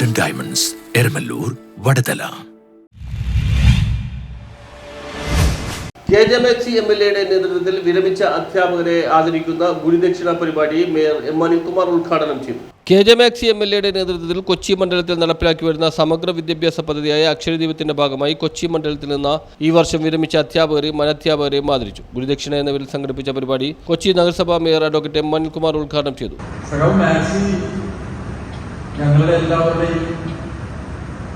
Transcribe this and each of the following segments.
Eramalloor Vadathala K J Maxi M L എയുടെ നേതൃത്വത്തിൽ വിരമിച്ച അധ്യാപകരെ ആദരിക്കുന്ന ഗുരുദക്ഷിണ പരിപാടി മേയർ എം അനിൽകുമാർ ഉദ്ഘാടനം ചെയ്തു. K J Maxi M L എയുടെ നേതൃത്വത്തിൽ കൊച്ചി മണ്ഡലത്തിൽ നടപ്പിലാക്കി വരുന്ന സമഗ്ര വിദ്യാഭ്യാസ പദ്ധതിയായ അക്ഷരദീപത്തിന്റെ ഭാഗമായി കൊച്ചി മണ്ഡലത്തിൽ നിന്ന് ഈ വർഷം വിരമിച്ച അധ്യാപകരെയും അനധ്യാപകരെയും ആദരിച്ചു. ഗുരുദക്ഷിണ എന്ന പേരിൽ സംഘടിപ്പിച്ച പരിപാടി കൊച്ചി നഗരസഭാ മേയർ അഡ്വക്കേറ്റ് എം അനിൽകുമാർ ഉദ്ഘാടനം ചെയ്തു. ഞങ്ങളുടെ എല്ലാവരുടെയും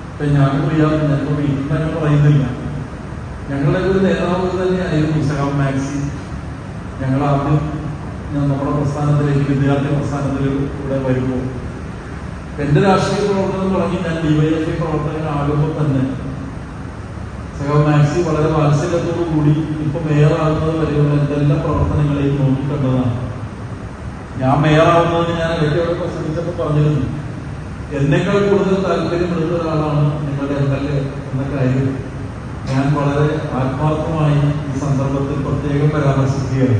ഇപ്പൊ ഞാനും അറിയാവുന്ന ഞങ്ങൾ വീട്ടിൽ തന്നെ പറയുന്നില്ല. ഞങ്ങളുടെ ഒരു നേതാവ് തന്നെയായിരുന്നു ഇൻസ്റ്റഗ്രാം മാക്സി. ഞങ്ങൾ ആദ്യം നമ്മുടെ പ്രസ്ഥാനത്തിലേക്ക് വിദ്യാർത്ഥി പ്രസ്ഥാനത്തിലേക്ക് ഇവിടെ വരുമ്പോൾ എന്റെ രാഷ്ട്രീയ പ്രവർത്തനം തുടങ്ങി ഞാൻ ഡിവൈഎഫ്ഐ പ്രവർത്തകനാകുമ്പോൾ തന്നെ മാക്സി വളരെ വാത്സല്യത്തോടു കൂടി ഇപ്പൊ മേയറാകുന്നത് വരെയുള്ള എന്തെല്ലാം പ്രവർത്തനങ്ങളെയും നോക്കിക്കണ്ടതാണ്. ഞാൻ മേയറാവുന്നതിന് ഞാൻ ഇടയ്ക്കോടെ പ്രസംഗിച്ചപ്പോൾ പറഞ്ഞിരുന്നു എന്നേക്കാൾ കൂടുതൽ താല്പര്യപ്പെടുന്ന ഒരാളാണ് നിങ്ങളുടെ എം എൽ എ എന്ന കാര്യം ഞാൻ വളരെ ആത്മാർത്ഥമായി ഈ സന്ദർഭത്തിൽ പ്രത്യേകം പരാമർശിക്കുകയാണ്.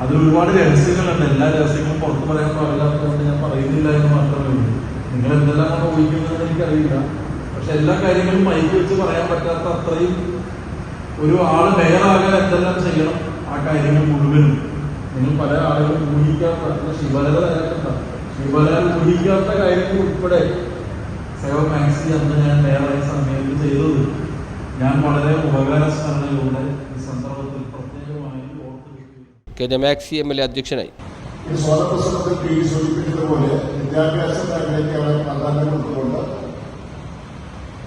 അതിൽ ഒരുപാട് രഹസ്യങ്ങളുണ്ട്. എല്ലാ രഹസ്യങ്ങളും പുറത്തു പറയാൻ പാടില്ലാത്തതുകൊണ്ട് ഞാൻ പറയുന്നില്ല എന്ന് മാത്രമേ ഉള്ളൂ. നിങ്ങൾ എന്തെല്ലാമാണ് ഊഹിക്കുന്നതെന്ന് എനിക്കറിയില്ല. പക്ഷെ എല്ലാ കാര്യങ്ങളും മൈക്ക് വെച്ച് പറയാൻ പറ്റാത്ത അത്രയും ഒരു ആൾ മേയറാകാൻ എന്തെല്ലാം ചെയ്യണം ആ കാര്യങ്ങൾ മുഴുവനും. നിങ്ങൾ പല ആളുകളും ഊഹിക്കാത്ത പറ്റുന്ന ശിവലത വരക്കണ്ട ശിവലാൽ ഊഹിക്കാത്ത കാര്യങ്ങൾ ഉൾപ്പെടെ സേവ മാക്സി അന്ന് ഞാൻ തയ്യാറായ സമയത്ത് ചെയ്തത് ഞാൻ വളരെ ഉപകാരസ്മരണയിലൂടെ ഈ സന്ദർഭത്തിൽ പ്രത്യേകമായി K J Maxi M L A അധ്യക്ഷനായി. സൂചിപ്പിച്ചതുപോലെ വിദ്യാഭ്യാസ മേഖലയ്ക്ക് അവർ പ്രാധാന്യം കൊടുത്തുകൊണ്ട്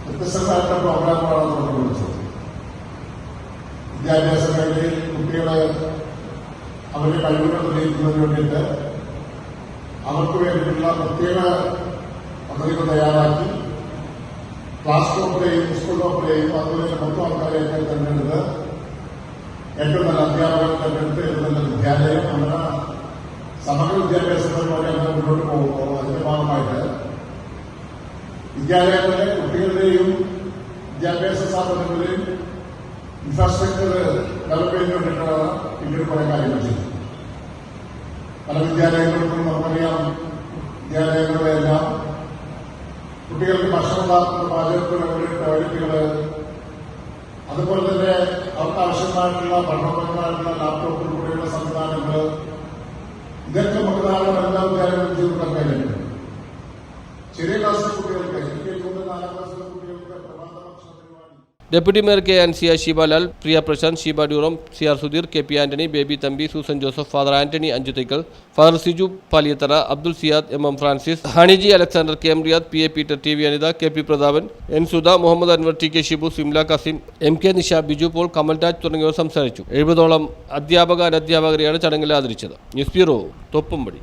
വ്യത്യസ്തമായിട്ടുള്ള പ്രോഗ്രാമുകളാണ് തുടർന്നുകൊടുത്തത് വിദ്യാഭ്യാസ മേഖലയിൽ കുട്ടികളെ അവരുടെ കഴിവുകൾ തെളിയിക്കുന്നതിന് വേണ്ടിയിട്ട് അവർക്ക് വേണ്ടിയിട്ടുള്ള പ്രത്യേക പദ്ധതികൾ തയ്യാറാക്കി ക്ലാസ് ടോപ്പറെയും സ്കൂൾ ടോപ്പറെയും അതുപോലെ തന്നെ മൊത്തം ആൾക്കാരെയൊക്കെ തെരഞ്ഞെടുത്ത് ഏറ്റവും നല്ല അധ്യാപകരെ തെരഞ്ഞെടുത്ത് ഏറ്റവും നല്ല വിദ്യാലയം അങ്ങനെ സമഗ്ര വിദ്യാഭ്യാസ പരിപാടി അങ്ങനെ മുന്നോട്ട് പോകുമ്പോൾ അതിന്റെ ഭാഗമായിട്ട് വിദ്യാലയങ്ങളിലെ കുട്ടികളുടെയും വിദ്യാഭ്യാസ സ്ഥാപനങ്ങളുടെയും ഇൻഫ്രാസ്ട്രക്ചർ ഡെവലപ്പ് ചെയ്യുന്നതിന് വേണ്ടിയിട്ടാണ് പിന്നീട് കുറെ കാര്യങ്ങൾ ചെയ്തത് പല വിദ്യാലയങ്ങൾക്കും നമുക്കറിയാം വിദ്യാലയങ്ങളിലെല്ലാം കുട്ടികൾക്ക് ഭക്ഷണം ഉണ്ടാക്കുന്ന പാചകത്തിന് വേണ്ടി ടോയ്ലറ്റുകൾ അതുപോലെ തന്നെ അവർക്ക് ആവശ്യമായിട്ടുള്ള പഠനപരമായിട്ടുള്ള ലാപ്ടോപ്പിൽ കൂടെയുള്ള സംവിധാനങ്ങൾ ഇതൊക്കെ നമുക്ക് നാളെ എല്ലാ വിദ്യാലയങ്ങളും ചെയ്തു കൊടുക്കാൻ കഴിയുന്നുണ്ട് ചെറിയ ക്ലാസ്സിലെ കുട്ടികൾക്ക് എനിക്ക് കൂടുതൽ നാലാം ക്ലാസ്സിലെ കുട്ടികൾക്ക് പ്രഭാത ഭക്ഷണ പരിപാടി deputy mayor K Ansiya Sheebalal Priya Prashanth Sheeba ഡ്യൂറം C R Sudheer K P Antony Baby Thampi Susan Joseph father Antony Anchuthaikal father Siju Paliyathara Abdul Siyad M M Francis ഹണിജി Alexander K M Riyad P A Peter T V Anitha K P Prathapan N Sudha Muhammad Anwar T K Shibu Simla Kasim M K Nisha Biju Paul Kamalraj തുടങ്ങിയവർ സംസാരിച്ചു. എഴുപതോളം അധ്യാപക അനധ്യാപകരെയാണ് ചടങ്ങിൽ ആദരിച്ചത്. News bureau Thoppumpady.